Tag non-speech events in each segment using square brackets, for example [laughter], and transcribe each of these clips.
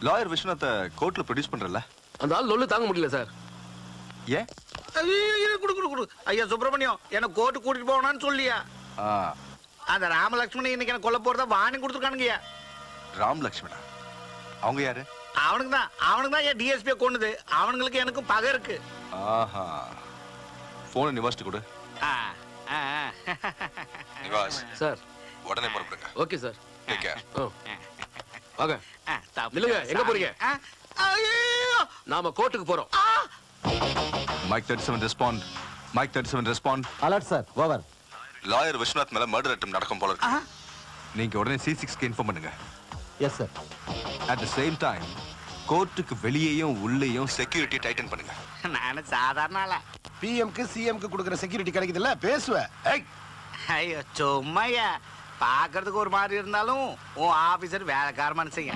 Lawyer விஸ்வநாத்தை கோர்ட்ல produce பண்றல அந்த ஆள் லொல்லு தாங்க முடியல சார். ஏன்? குடு குடு குடு. ஐயா சுப்பிரமணியம் என்ன கோர்ட்டு கூட்டிட்டு போகணும்னு சொல்லியா? ஆ, அந்த ராமலட்சுமணி இன்னைக்கு எனக்கு கொல்ல போறதா வாணி கொடுத்துருக்கானுங்கய்யா. ராம் லக்ஷ்மணா அவங்க யாரு? அவனுக்கு தான் அவனுக்கு தான் ஏன் டிஎஸ்பியை கொண்டுது அவனுங்களுக்கு எனக்கும் பகை இருக்கு. ஆஹா. போனை நிவாஸ்ட்டு கொடு. ஆ, ஆ, ஆ. நிவாஸ் சார். உடனே புறப்படுங்க. Okay sir. டேக் கேர் ஆ. வாங்க. நில்லுங்க, எங்க போறீங்க? நாம கோர்ட்டுக்கு போறோம்! Mike thirty seven respond mike thirty seven respond alert sir over lawyer Viswanath மேல மர்டர் அட்டம் நடக்கும் போல! இருக்கு. நீங்க உடனே சி சிக்ஸ்க்கு இன்ஃபார்ம் பண்ணுங்க. Yes sir at the same time கோர்ட்டுக்கு வெளியேயும் உள்ளேயும் செக்யூரிட்டி டைட்டன் பண்ணுங்க. நானு சாதாரண ஆளா. பிஎம்க்கு சிஎம்க்கு கொடுக்குற செக்யூரிட்டி கிடைக்குதுல்ல? பேசுவேன் ஐயோ சும்மையா. பாக்குறதுக்கு ஒரு மாதிரி இருந்தாலும் உன் ஆபீசர் வேலைக்கார மனுஷங்க.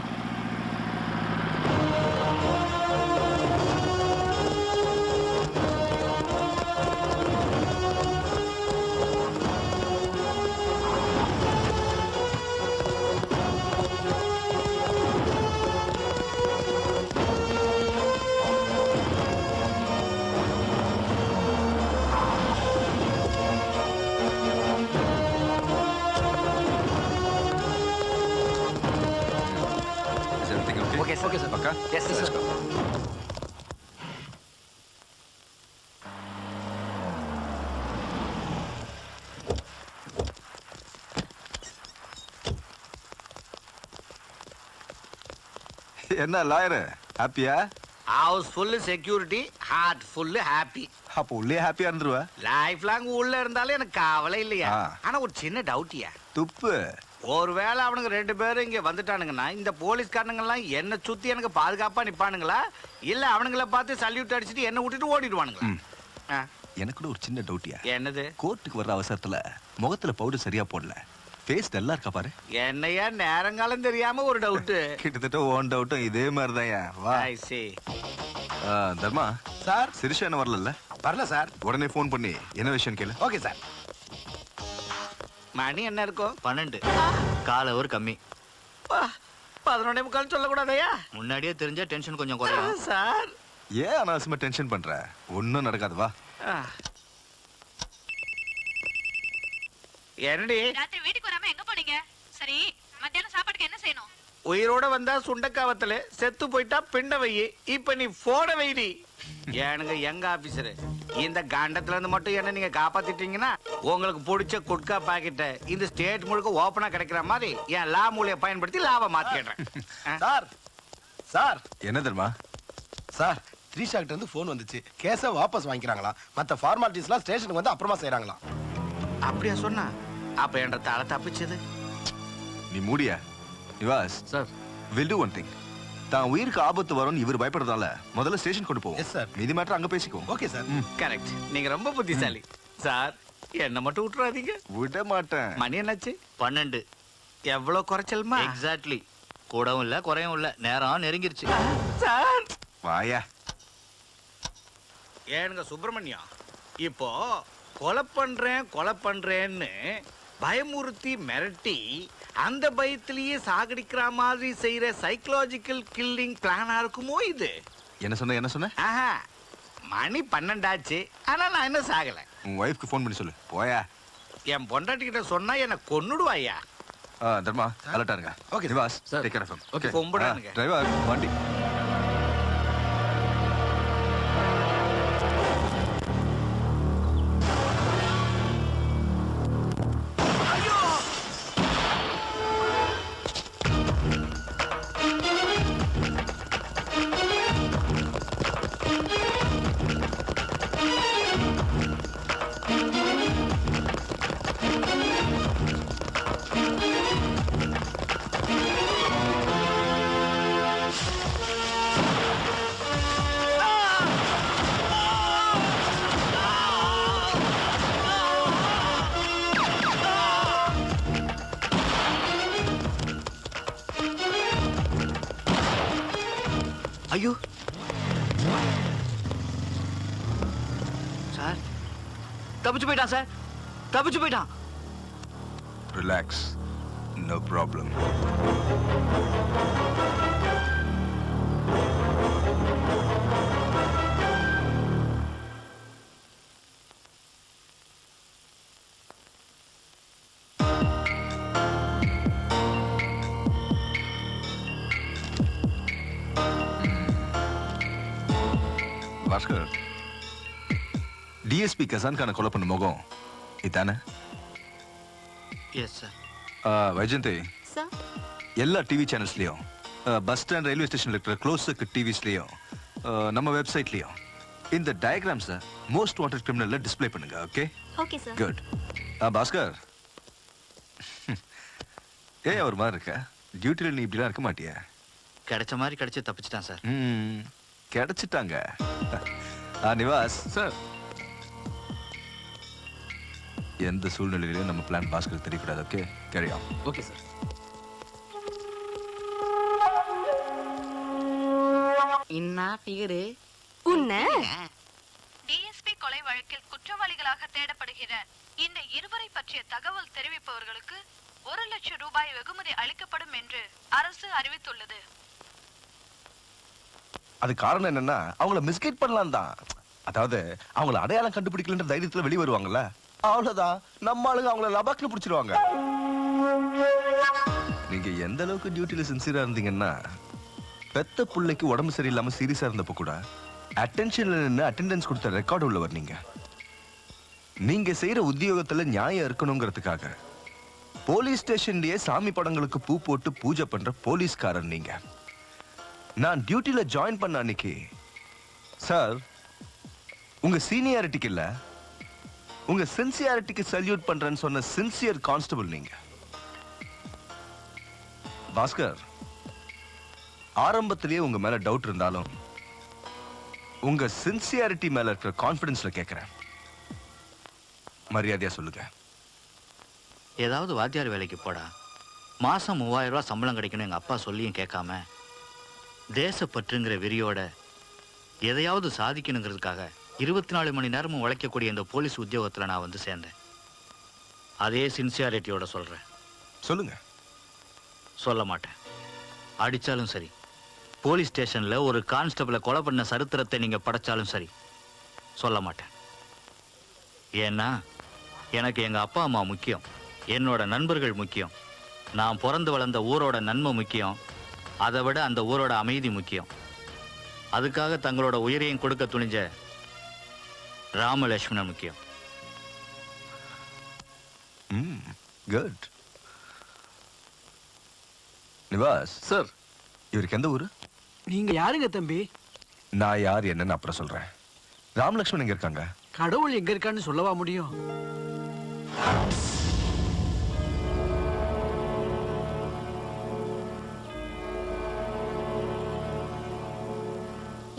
Yes, sir. Let's go. என்ன லாயர் ஹாப்பியா house full security heart full happy அப்போ உள்ளே ஹாப்பியா இருந்துருவ? லைஃப் லாங் உள்ள இருந்தாலும் எனக்கு கவலை இல்லையா. ஆனா ஒரு சின்ன டவுட்டியா துப்பு. ஒருவேளை அவனுங்க ரெண்டு பேரும் இங்க வந்துட்டானுங்கன்னா இந்த போலீஸ்காரனுங்க எல்லாம் என்ன சுத்தி எனக்கு பாதுகாப்பா நிப்பானுங்களா? இல்ல அவனுங்கள பார்த்து சல்யூட் அடிச்சுட்டு என்ன விட்டுட்டு ஓடிடுவானுங்களா. ஆ, எனக்கு ஒரு சின்ன டவுட்டியா என்னது? கோர்ட்டுக்கு வர்ற அவசரத்துல முகத்துல பவுடர் சரியா போடல. ஃபேஸ் டல்லா இருக்கா பாரு? என்னையா நேரங்காலம் தெரியாம ஒரு டவுட் [laughs] கிட்டத்தட்ட ஓன் டவுட்டும் இதே மாதிரி தான் வா. I see. ஆ, தர்மா. சார் சிரிஷா என்ன வரல வரல சார் உடனே ஃபோன் பண்ணி. என்ன விஷயம் கேளு. ஓகே சார் மணி என்ன இருக்கும் பன்னெண்டு. கால ஒரு கம்மி. பா, பதினொன்னே முக்கால் சொல்லக்கூடாதயா முன்னாடியே தெரிஞ்சா டென்ஷன் கொஞ்சம் குறையும். சார். ஏன் அனாவசியமா டென்ஷன் பண்ற? ஒன்னும் நடக்காது வா. என்னடி? ராத்திரி வீட்டுக்கு வராம எங்க போனீங்க? சரி மத்தியானம் சாப்பாட்டுக்கு என்ன செய்யணும்? உயிரோட வந்தா சுண்டக்காவத்துல செத்து போயிட்டா பிண்ட வையி. இப்ப நீ போட வைடி. ஏனுங்க எங்க ஆபீசர் இந்த காண்டத்துல இருந்து மட்டும் என்ன நீங்க காப்பாத்திட்டீங்கன்னா உங்களுக்கு பிடிச்ச குட்கா பாக்கெட்ட இந்த ஸ்டேட் முழுக்க ஓபனா கிடைக்கிற மாதிரி என் லா மூலைய பயன்படுத்தி லாபம் மாத்திடுறேன்? Sir sir. என்ன தர்மா சார் த்ரீஷா கிட்ட இருந்து ஃபோன் வந்துச்சு. கேஸை வாபஸ் வாங்கிக்கிறாங்களா மத்த ஃபார்மாலிட்டிஸ்லாம் ஸ்டேஷனுக்கு வந்து அப்புறமா செய்றாங்களாம். அப்படியா சொன்னா? அப்ப என்ற தலை தப்பிச்சது. நீ மூடியா? Nivas sir will do one thing தான் உயிருக்கு ஆபத்து வரும்னு இவர் பயப்படுறதால முதல்ல ஸ்டேஷன் கொண்டு போவோம். Sir. மீதி மேட்டர் அங்க பேசிக்குவோம். ஓகே சார் கரெக்ட் நீங்க ரொம்ப புத்திசாலி. சார் என்ன மட்டும் விட்டுறாதீங்க. விட மாட்டேன். மணி என்னாச்சு? பன்னெண்டு. எவ்வளவு குறைச்சலுமா? எக்ஸாக்ட்லி கூடவும் இல்ல குறையும் இல்ல. நேரம் நெருங்கிருச்சு. சார் வாயா. ஏனுங்க சுப்பிரமணியம் இப்போ கொலை பண்றேன் கொலை பண்றேன்னு பயமுறுத்தி மிரட்டி அந்த பயத்திலேயே சாகடிக்கிற மாதிரி செய்யற சைக்கலாஜிக்கல் கில்லிங் பிளானா இருக்குமோ இது? என்ன சொன்ன என்ன சொன்ன? ஆஹா மணி பன்னெண்டாச்சு ஆனா நான் இன்னும் சாகல. உன் ஒய்ஃப்க்கு ஃபோன் பண்ணி சொல்லு. போயா? என் பொண்டாட்டி கிட்ட சொன்னா என்ன கொன்னுடுவாயா ஆ, தர்மா அலர்ட்டா இருங்க. Nivas Sir. Take care of Okay. கும்பிடானுங்க. டிரைவர் வண்டி. ஐயோ. சார். தப்பிச்சு போயிட்டான் சார். தப்பிச்சு போயிட்டான். Relax no problem Bhaskar. DSP கசான்கான கொலை பண்ண முகம் இதானே? எஸ் சார் ஆ, வைஜெயந்தி. சார் எல்லா டிவி சேனல்ஸ்லயும் பஸ் ஸ்டாண்ட் ரயில்வே ஸ்டேஷன்ல இருக்கிற க்ளோஸ் டிவிஸ்லயும் நம்ம வெப்சைட்லயும் இந்த டயக்ராம்ஸை மோஸ்ட் வாண்டட் கிரிமினல்ல டிஸ்ப்ளே பண்ணுங்க okay okay sir good Bhaskar. ஏன் ஒரு மாதிரி இருக்க. டியூட்டில நீ இப்படிலாம் இருக்க மாட்டியா. கிடைச்ச மாதிரி கிடைச்சு தப்பிச்சிட்டான் சார் கிடைச்சிட்டாங்க. ஆ, நிவாஸ். சார். எந்த சூழ்நிலையிலும் நம்ம பிளான் பாஸ்கர் தெரியக்கூடாது ஓகே கேரியா ஓகே சார் என்ன ஃபிகரு உன்ன? டிஎஸ்பி கொலை வழக்கில் குற்றவாளிகளாக தேடப்படுகிற இந்த இருவரை பற்றிய தகவல் தெரிவிப்பவர்களுக்கு ஒரு லட்சம் ரூபாய் வெகுமதி அளிக்கப்படும் என்று அரசு அறிவித்துள்ளது. அது காரணம் என்னன்னா அவங்கள மிஸ்கைட் பண்ணலாம் தான். அதாவது அவங்கள அடையாளம் கண்டுபிடிக்கலன்ற தைரியத்துல வெளியே வருவாங்கல்ல? அவ்வளவுதான். நம்ம ஆளுங்க அவங்கள லபாக்னு பிடிச்சிருவாங்க. நீங்க எந்த அளவுக்கு டியூட்டில சின்சியரா இருந்தீங்கன்னா பெத்த பிள்ளைக்கு உடம்பு சரியில்லாம சீரியஸா இருந்தப்ப கூட அட்டென்ஷன்ல நின்று அட்டெண்டன்ஸ் கொடுத்த ரெக்கார்டு உள்ளவர் நீங்க. நீங்க செய்யற உத்தியோகத்துல நியாயம் இருக்கணுங்கிறதுக்காக போலீஸ் ஸ்டேஷன்லயே சாமி படங்களுக்கு பூ போட்டு பூஜை பண்ற போலீஸ்காரர் நீங்க. நான் டியூட்டில ஜாயின் பண்ண அன்னைக்கு. சார் உங்க சீனியாரிட்டிக்கு இல்ல. உங்க சின்சியாரிட்டிக்கு சல்யூட் பண்றேன்னு சொன்ன சின்சியர் கான்ஸ்டபிள் நீங்கள் பாஸ்கர் ஆரம்பத்திலேயே உங்க மேல டவுட் இருந்தாலும் உங்க சின்சியாரிட்டி மேல இருக்கிற கான்ஃபிடென்ஸில் கேட்குறேன் மரியாதையாக சொல்லுங்க. ஏதாவது வாத்தியார் வேலைக்கு போடா. மாதம் மூவாயிரம் ரூபா சம்பளம் கிடைக்கணும் எங்கள் அப்பா சொல்லியும் கேட்காம தேசப்பற்றுங்கிற வெறியோட எதையாவது சாதிக்கணுங்கிறதுக்காக இருபத்தி நாலு மணி நேரமும் உழைக்கக்கூடிய இந்த போலீஸ் உத்தியோகத்துல நான் வந்து சேர்ந்தேன். அதே சின்சியாரிட்டியோட சொல்றேன். சொல்லுங்க. சொல்ல மாட்டேன். அடிச்சாலும் சரி போலீஸ் ஸ்டேஷன்ல ஒரு கான்ஸ்டபிளை கொலை பண்ண சரித்திரத்தை நீங்க படைச்சாலும் சரி சொல்ல மாட்டேன். ஏன்னா எனக்கு எங்க அப்பா அம்மா முக்கியம். என்னோட நண்பர்கள் முக்கியம். நான் பிறந்து வளர்ந்த ஊரோட நன்மை முக்கியம். அதை விட அந்த ஊரோட அமைதி முக்கியம். அதுக்காக தங்களோட உயிரையும் கொடுக்க துணிஞ்ச ராமலட்சுமணன் முக்கியம். குட் நிவாஸ். சார். இவருக்கு எந்த ஊரு? நீங்க யாருங்க தம்பி? நான் யார் என்னன்னு அப்புறம் சொல்றேன். ராமலக்ஷ்மன் எங்க இருக்காங்க? கடவுள் எங்க இருக்கான்னு சொல்லவா முடியும்?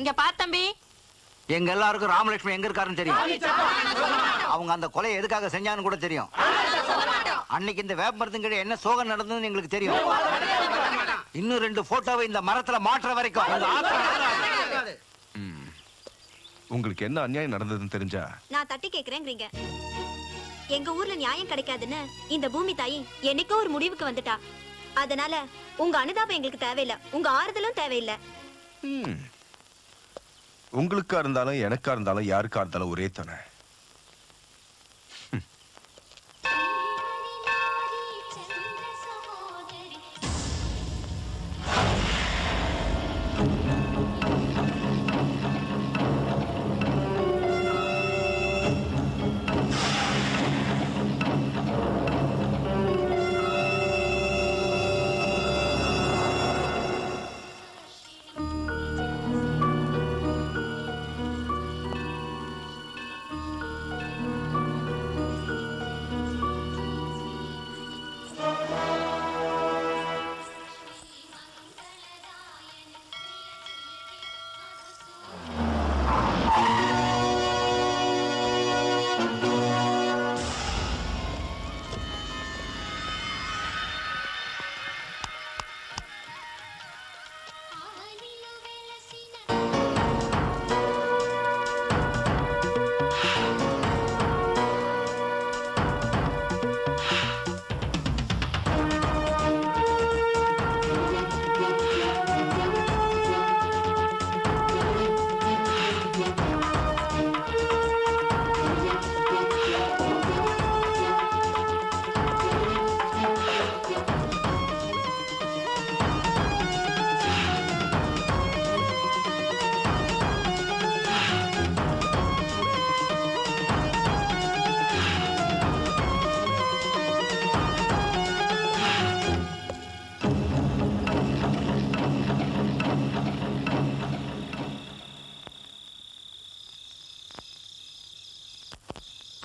இங்க தம்பி. எங்க எல்லாருக்கும் ராமலட்சுமி எங்க இருக்காருன்னு தெரியும். அவங்க அந்த கொலை எதுக்காக செஞ்சான்னு கூட தெரியும். அன்னைக்கு இந்த வேப்பமரத்துங்கிட்ட என்ன சோகம் நடந்ததுன்னு எங்களுக்கு தெரியும். இன்னும் ரெண்டு போட்டோவை இந்த மரத்துல மாற்ற வரைக்கும். உங்களுக்கு என்ன அநியாயம் நடந்ததுன்னு தெரிஞ்சா? நான் தட்டி கேக்குறேங்கிறீங்க. எங்க ஊர்ல நியாயம் கிடைக்காதுன்னு இந்த பூமி தாயி என்னைக்கோ ஒரு முடிவுக்கு வந்துட்டா. அதனால உங்க அனுதாபம் எங்களுக்கு தேவையில்ல. உங்க ஆறுதலும் தேவையில்ல. உங்களுக்கா இருந்தாலும் எனக்கா இருந்தாலும் யாருக்கா இருந்தாலும் ஒரே தானே.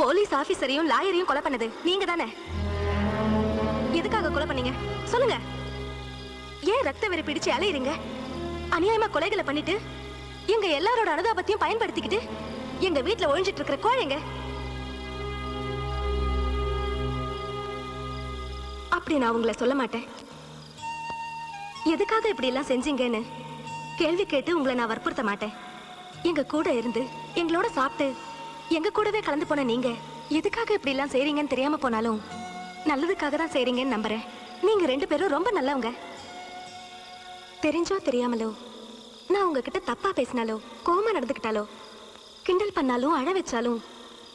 போலீஸ் ஆபீசரையும் லாயரையும் கொலை பண்ணது. நீங்க தானே? எதுக்காக கொலை பண்ணீங்க? சொல்லுங்க. ஏன் ரத்த வெறி பிடிச்சு அலையிறீங்க? அநியாயமா கொலைகளை பண்ணிட்டு எங்க எல்லாரோட அனுதாபத்தையும் பயன்படுத்திக்கிட்டு எங்க வீட்டுல ஒழிஞ்சிட்டு இருக்கிற கோழைங்க. அப்படி நான் உங்களை சொல்ல மாட்டேன். எதுக்காக இப்படி எல்லாம் செஞ்சீங்கன்னு? கேள்வி கேட்டு உங்களை நான் வற்புறுத்த மாட்டேன். எங்க கூட இருந்து எங்களோட சாப்பிட்டு எங்க கூடவே கலந்து போன நீங்க எதுக்காக இப்படி எல்லாம் செய்றீங்கன்னு தெரியாம போனாலும் நல்லதுக்காக தான் செய்றீங்கன்னு நம்புறேன். நீங்க ரெண்டு பேரும் ரொம்ப நல்லவங்க. தெரிஞ்சோ தெரியாமலோ நான் உங்ககிட்ட தப்பா பேசினாலோ கோமா நடந்துக்கிட்டாலோ கிண்டல் பண்ணாலும் அழ வச்சாலும்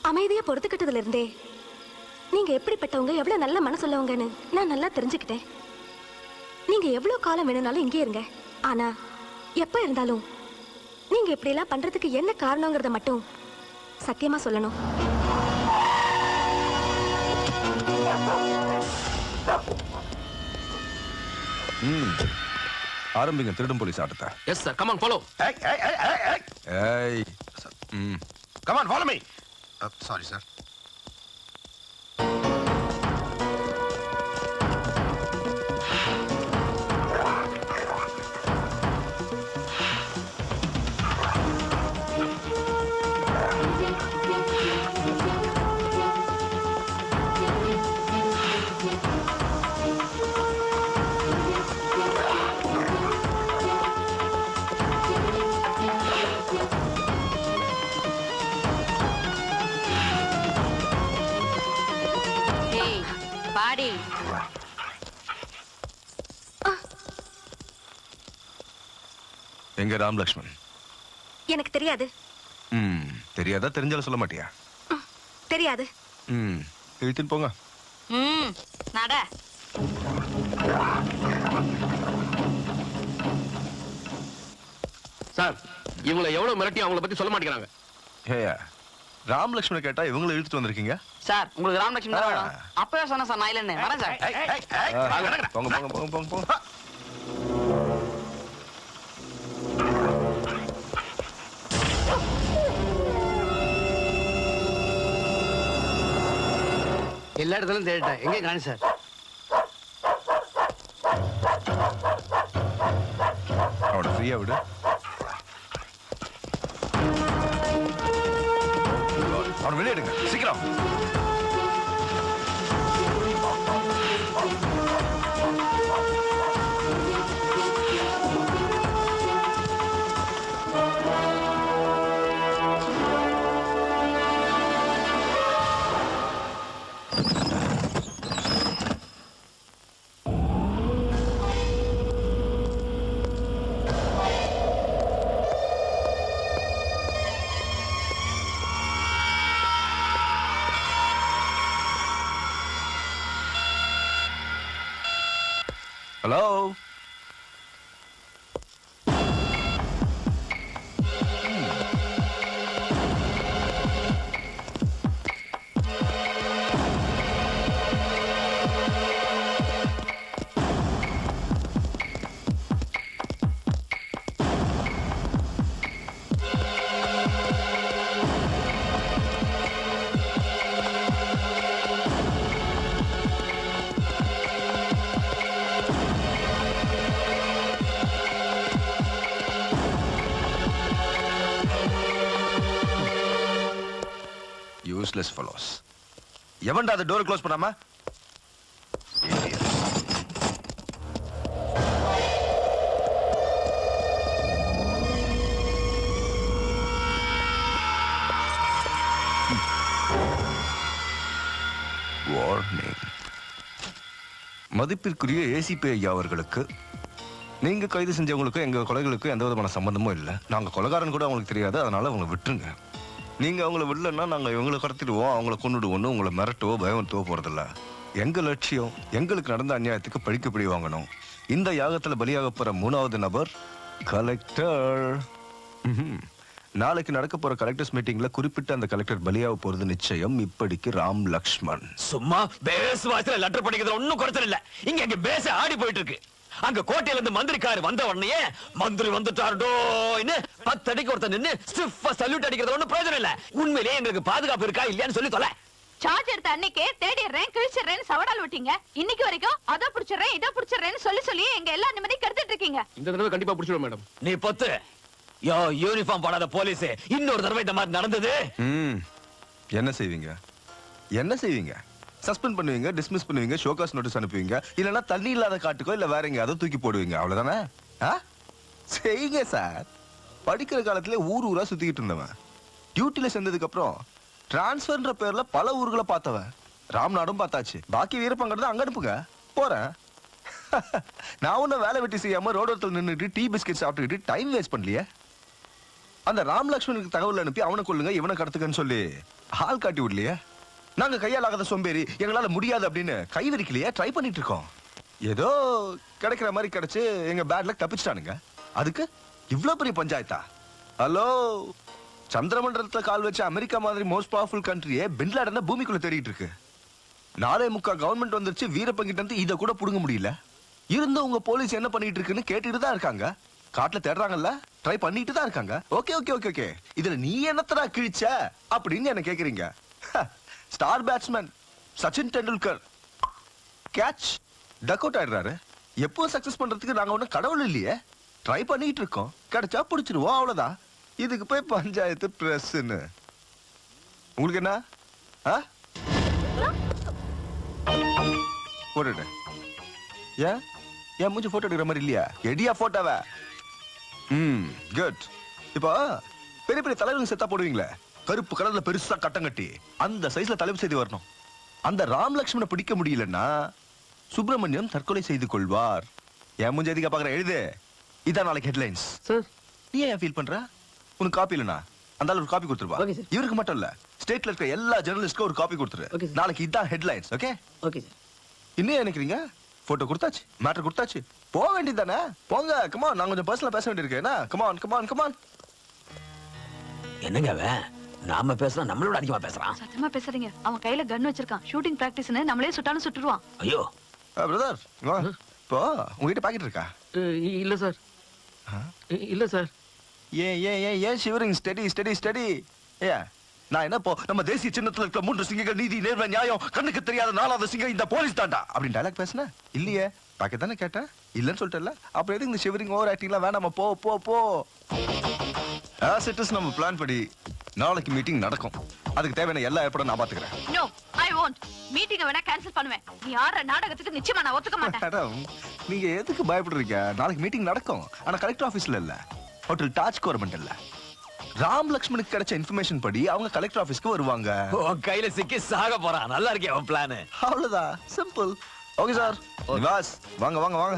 அமைதியா பொறுத்துக்கிட்டதுல இருந்தே நீங்க எப்படிப்பட்டவங்க எவ்வளவு நல்ல மனசுள்ளவங்கன்னு நான் நல்லா தெரிஞ்சுக்கிட்டேன். நீங்க எவ்வளவு காலம் வேணும்னாலும் இங்கே இருங்க. ஆனா எப்ப இருந்தாலும் நீங்க இப்படி எல்லாம் பண்றதுக்கு என்ன காரணங்கிறத மட்டும் சத்தியமா சொல்லணும். ம். ஆரம்பிங்க திருடும் போலீஸ் ஆட்டத்தை. எஸ் சார் கமான் ஃபாலோ ஏய், ஏய், ஏய், ஏய், ஏய். ம். Come on, follow me. Sorry sir body. எங்க ராம் லக்ஷ்மன் எனக்கு தெரியாது. ம் தெரியாதா தெரிஞ்சாலும் சொல்ல மாட்டியா? தெரியாது. ம் இழுத்துன்னு போங்க. ம் நட. சார் இவங்களை எவ்வளவு மிரட்டி அவங்கள பத்தி சொல்ல மாட்டேங்கிறாங்க. ஏயா ராம் லக்ஷ்மணை கேட்டா இவங்களை இழுத்துட்டு வந்திருக்கீங்க? சார் உங்களுக்கு ராமலட்சுமி தான் வேணும். அப்பவே சொன்னேன் சார் நான் இல்லைன்னு. வரேன் சார். போங்க போங்க போங்க போங்க போங்க எல்லா இடத்துலயும் தேடிட்டேன். எங்கே காணி சார்? அவனை ஃப்ரீயா விடு. அவனை வெளியே எடுங்க. சீக்கிரம். எவன்டா அந்த டோர் க்ளோஸ் பண்ணாம? மதிப்பிற்குரிய ஏசிபி ஐயா அவர்களுக்கு நீங்க கைது செஞ்சவங்களுக்கும் எங்க கொலைகளுக்கும் எந்த விதமான சம்பந்தமும் இல்லை. நாங்க கொலைகாரன் கூட அவங்களுக்கு தெரியாது அதனால அவங்க விட்டுருங்க. நீங்கள் அவங்கள விடலன்னா நாங்கள் இவங்களை கடத்திடுவோம் அவங்கள கொண்டுடுவோம்னு உங்களை மிரட்டவோ பயமுறுத்தவோ போகிறதில்ல எங்கள் லட்சியம் எங்களுக்கு நடந்த அநியாயத்துக்கு பழிக்கப்படி வாங்கணும். இந்த யாகத்தில் பலியாக போகிற மூணாவது நபர் கலெக்டர் நாளைக்கு நடக்க போற கலெக்டர்ஸ் மீட்டிங்ல குறிப்பிட்ட அந்த கலெக்டர் பலியாக போறது நிச்சயம் இப்படிக்கு ராம் லக்ஷ்மண். சும்மா பேஸ் வாய்ஸ்ல லெட்டர் படிக்கிறதுல ஒன்னும் குறைச்சல இல்ல. இங்க இங்க பேச ஆடி போயிட்டு இருக்கு. அங்க கோட்டையில இருந்து மந்திரிக்காரு வந்த உடனே மந்திரி வந்துட்டாருடோன்னு பத்து அடிக்கு ஒருத்தர் நின்னு ஸ்டிஃபா சல்யூட் அடிக்கிறது ஒண்ணும் பிரயோஜனம் இல்ல. உண்மையிலேயே எங்களுக்கு பாதுகாப்பு இருக்கா இல்லையான்னு சொல்லி தொலை. சார்ஜ் எடுத்த அன்னைக்கே தேடிடுறேன் கிழிச்சிடுறேன்னு சவடால் விட்டீங்க. இன்னைக்கு வரைக்கும் அதை புடிச்சிடுறேன் இதை புடிச்சிடுறேன்னு சொல்லி சொல்லி எங்க எல்லா நிம்மதியும் கெடுத்துட்டு இருக்கீங்க. இந்த தடவை கண்டிப்பா பிடிச்சிடும் மேடம். நீ பொத்து. யோ யூனிஃபார்ம் போடாத போலீஸ் இன்னொரு தடவை இந்த மாதிரி நடந்தது. ம். என்ன செய்வீங்க? என்ன செய்வீங்க? சஸ்பெண்ட் பண்ணுவீங்க டிஸ்மிஸ் பண்ணுவீங்க ஷோகாஸ் நோட்டீஸ் அனுப்புவீங்க. இல்லைன்னா தண்ணி இல்லாத காட்டுக்கோ இல்லை வேற எங்கேயாவது தூக்கி போடுவீங்க. அவ்வளோதானே ஆ? செய்யுங்க சார். படிக்கிற காலத்துல ஊர் ஊரா சுத்திக்கிட்டு இருந்தவன். டியூட்டில சேர்ந்ததுக்கு அப்புறம் டிரான்ஸ்ஃபர்ன்ற பேர்ல பல ஊர்களை பார்த்தவன். ராம்நாடும் பார்த்தாச்சு. பாக்கி வீரப்பங்கிறது அங்க அனுப்புங்க. போறேன். [laughs] நான் ஒன்றும் வேலை வெட்டி செய்யாம ரோடோரத்தில் நின்றுட்டு டீ பிஸ்கெட் சாப்பிட்டுக்கிட்டு டைம் வேஸ்ட் பண்ணலையே. அந்த ராம் லக்ஷ்மணுக்கு தகவல் அனுப்பி அவனை கொள்ளுங்க இவனை கடத்துக்கன்னு சொல்லி ஆள் காட்டி விடலையே. நாங்க கையாலாகாத சோம்பேறி எங்களால முடியாது அப்படின்னு கை விரிக்கலையே ட்ரை பண்ணிட்டு இருக்கோம் ஏதோ கிடைக்கிற மாதிரி கிடைச்சு எங்க பேட்ல தப்பிச்சிட்டானுங்க. அதுக்கு இவ்வளவு பெரிய பஞ்சாயத்தா? ஹலோ சந்திரமண்டலத்துல கால் வச்ச அமெரிக்கா மாதிரி மோஸ்ட் பவர்ஃபுல் கண்ட்ரியே பின்லாடன பூமிக்குள்ள தேடிட்டு இருக்கு நாளே முக்கா கவர்மெண்ட் வந்துருச்சு வீரப்பங்கிட்ட இருந்து இதை கூட புடுங்க முடியல. இருந்தும் உங்க போலீஸ் என்ன பண்ணிட்டு இருக்குன்னு கேட்டுட்டு தான் இருக்காங்க. காட்டுல தேடுறாங்கல்ல ட்ரை பண்ணிட்டு தான் இருக்காங்க. ஓகே ஓகே ஓகே ஓகே இதுல நீ என்னத்தடா கிழிச்ச? அப்படின்னு என்ன கேக்குறீங்க. Star batsman Sachin Tendulkar catch duck out ஆயிடுறாரு. எப்போ சக்சஸ் பண்றதுக்கு நாங்க ஒண்ணும் கடவுள் இல்லையே? ட்ரை பண்ணிட்டு இருக்கோம். கிடைச்சா பிடிச்சிருவோம். அவ்வளவுதான். இதுக்கு போய் பஞ்சாயத்து பிரஸ்ன்னு. உங்களுக்கு என்ன? ஆ? போட்டுட்டேன் ஏன்? ஏன் மூஞ்சி போட்டோ எடுக்கிற மாதிரி இல்லையா? எடியா போட்டோவ ம் குட் இப்போ பெரிய பெரிய தலைவருங்க செத்தா போடுவீங்களே? கருப்பு கலர்ல பெருசா கட்டம் கட்டி அந்த சைஸ்ல தலைப்பு செய்து வரணும். அந்த ராம் லக்ஷ்மண பிடிக்க முடியலன்னா சுப்பிரமணியம் தற்கொலை செய்து கொள்வார். என் மூஞ்சி எதுக்கா பாக்குற எழுது. இதான் நாளைக்கு ஹெட்லைன்ஸ் சார். நீ ஏன் ஃபீல் பண்ற? உனக்கு காப்பி இல்லனா அந்த ஒரு காப்பி கொடுத்துருவா. இவருக்கு மட்டும் இல்ல ஸ்டேட்ல இருக்க எல்லா ஜெர்னலிஸ்ட்க்கும் ஒரு காப்பி கொடுத்துரு. நாளைக்கு இதான் ஹெட்லைன்ஸ் ஓகே ஓகே சார் இன்னும் ஏன் நினைக்கிறீங்க? போட்டோ கொடுத்தாச்சு மேட்டர் கொடுத்தாச்சு. போக வேண்டியதானே போங்க கமான் நான் கொஞ்சம் பர்சனலா பேச வேண்டியிருக்கு. என்ன? கமான் கமான் கமான் என்னங்க அவன்? நாம பேசுறோம் நம்மளோட அதிகமா பேசுறான் சத்தமா பேசுறீங்க அவன் கையில கன் வச்சிருக்கான். ஷூட்டிங் பிராக்டிஸ்னு நம்மளே சுட்டாலும் சுட்டுருவான். ஐயோ. பிரதர் இப்போ உங்ககிட்ட பாக்கெட் இருக்கா? இல்ல சார் இல்ல சார் ஏன் ஏன் ஏன் ஏன் ஷிவரிங் ஸ்டடி ஸ்டடி ஸ்டடி ஏ நான் என்ன நம்ம தேசிய சின்னத்துல இருக்க மூன்று சிங்கங்கள் நீதி நேர்மை நியாயம் கண்ணுக்கு தெரியாத நாலாவது சிங்கம் இந்த போலீஸ் தாண்டா அப்படின்னு டைலாக் பேசுன? இல்லையே. பாக்கெட் தானே கேட்டேன். இல்லைன்னு சொல்லிட்டல அப்புறம் எதுக்கு இந்த ஷிவரிங் ஓவர் ஆக்டிங்லாம் வேணாமா போ போ போ. ஆஸ் இட் இஸ் நம்ம பிளான் படி நாளைக்கு மீட்டிங் நடக்கும். அதுக்கு தேவையான எல்லா ஏற்பாடும் நான் பாத்துக்கிறேன் நோ ஐ வாண்ட் மீட்டிங்க வேணா கேன்சல் பண்ணுவேன். நீ ஆடுற நாடகத்துக்கு நிச்சயமா நான் ஒத்துக்க மாட்டேன். மேடம் நீங்க எதுக்கு பயப்படுறீங்க? நாளைக்கு மீட்டிங் நடக்கும். ஆனா கலெக்டர் ஆபீஸ்ல இல்ல. ஹோட்டல் டாச் கவர்மெண்ட் இல்ல ராம் லக்ஷ்மணுக்கு கிடைச்ச இன்ஃபர்மேஷன் படி அவங்க கலெக்டர் ஆபீஸ்க்கு வருவாங்க. உன் கையில சிக்கி சாக போறான். நல்லா இருக்கே அவன் பிளான் அவ்வளவுதான். சிம்பிள் ஓகே சார் வாங்க வாங்க வாங்க.